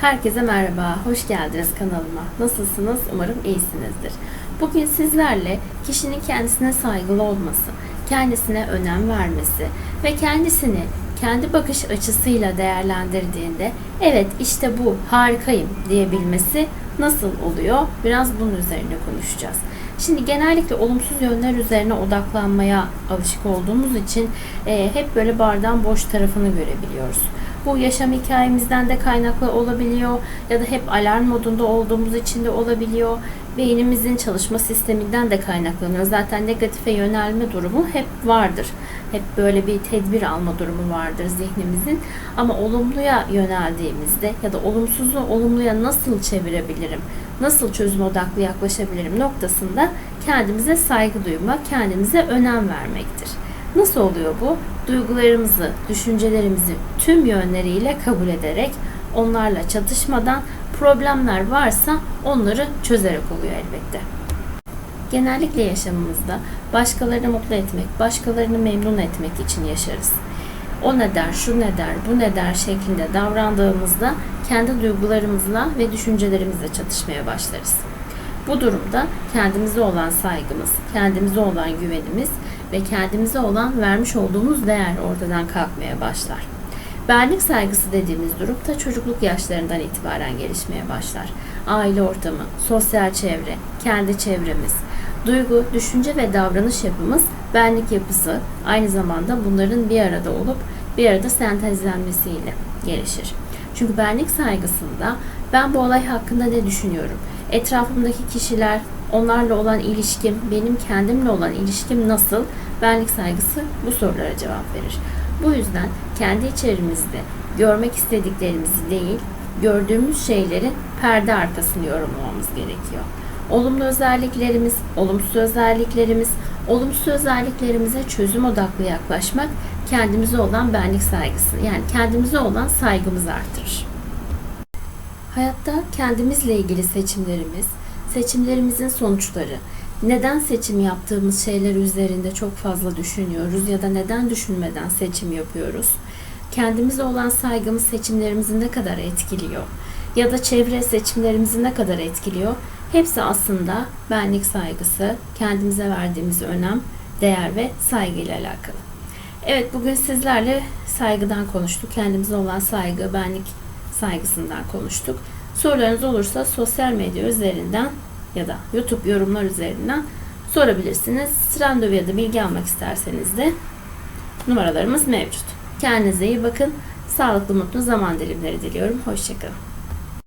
Herkese merhaba, hoş geldiniz kanalıma. Nasılsınız? Umarım iyisinizdir. Bugün sizlerle kişinin kendisine saygılı olması, kendisine önem vermesi ve kendisini kendi bakış açısıyla değerlendirdiğinde evet işte bu harikayım diyebilmesi nasıl oluyor? Biraz bunun üzerine konuşacağız. Şimdi genellikle olumsuz yönler üzerine odaklanmaya alışık olduğumuz için e, hep böyle bardağın boş tarafını görebiliyoruz. Bu yaşam hikayemizden de kaynaklı olabiliyor ya da hep alarm modunda olduğumuz için de olabiliyor. Beynimizin çalışma sisteminden de kaynaklanıyor. Zaten negatife yönelme durumu hep vardır. Hep böyle bir tedbir alma durumu vardır zihnimizin. Ama olumluya yöneldiğimizde ya da olumsuzu olumluya nasıl çevirebilirim, nasıl çözüm odaklı yaklaşabilirim noktasında kendimize saygı duymak, kendimize önem vermektir. Nasıl oluyor bu? Duygularımızı, düşüncelerimizi tüm yönleriyle kabul ederek onlarla çatışmadan problemler varsa onları çözerek oluyor elbette. Genellikle yaşamımızda başkalarını mutlu etmek, başkalarını memnun etmek için yaşarız. O ne der, şu ne der, bu ne der şeklinde davrandığımızda kendi duygularımızla ve düşüncelerimizle çatışmaya başlarız. Bu durumda kendimize olan saygımız, kendimize olan güvenimiz ve kendimize olan vermiş olduğumuz değer ortadan kalkmaya başlar. Benlik saygısı dediğimiz durum da çocukluk yaşlarından itibaren gelişmeye başlar. Aile ortamı, sosyal çevre, kendi çevremiz, duygu, düşünce ve davranış yapımız benlik yapısı aynı zamanda bunların bir arada olup bir arada sentezlenmesiyle gelişir. Çünkü benlik saygısında ben bu olay hakkında ne düşünüyorum? Etrafımdaki kişiler, onlarla olan ilişkim, benim kendimle olan ilişkim nasıl? Benlik saygısı bu sorulara cevap verir. Bu yüzden kendi içerimizde görmek istediklerimizi değil, gördüğümüz şeylerin perde arkasını yorumlamamız gerekiyor. Olumlu özelliklerimiz, olumsuz özelliklerimiz, olumsuz özelliklerimize çözüm odaklı yaklaşmak kendimize olan benlik saygısı, yani kendimize olan saygımızı artırır. Hayatta kendimizle ilgili seçimlerimiz, seçimlerimizin sonuçları, neden seçim yaptığımız şeyler üzerinde çok fazla düşünüyoruz ya da neden düşünmeden seçim yapıyoruz? Kendimize olan saygımız seçimlerimizi ne kadar etkiliyor? Ya da çevre seçimlerimizi ne kadar etkiliyor? Hepsi aslında benlik saygısı, kendimize verdiğimiz önem, değer ve saygı ile alakalı. Evet bugün sizlerle saygıdan konuştuk. Kendimize olan saygı, benlik saygısından konuştuk. Sorularınız olursa sosyal medya üzerinden ya da YouTube yorumlar üzerinden sorabilirsiniz. Randevu ya da bilgi almak isterseniz de numaralarımız mevcut. Kendinize iyi bakın. Sağlıklı mutlu zaman dilimleri diliyorum. Hoşçakalın.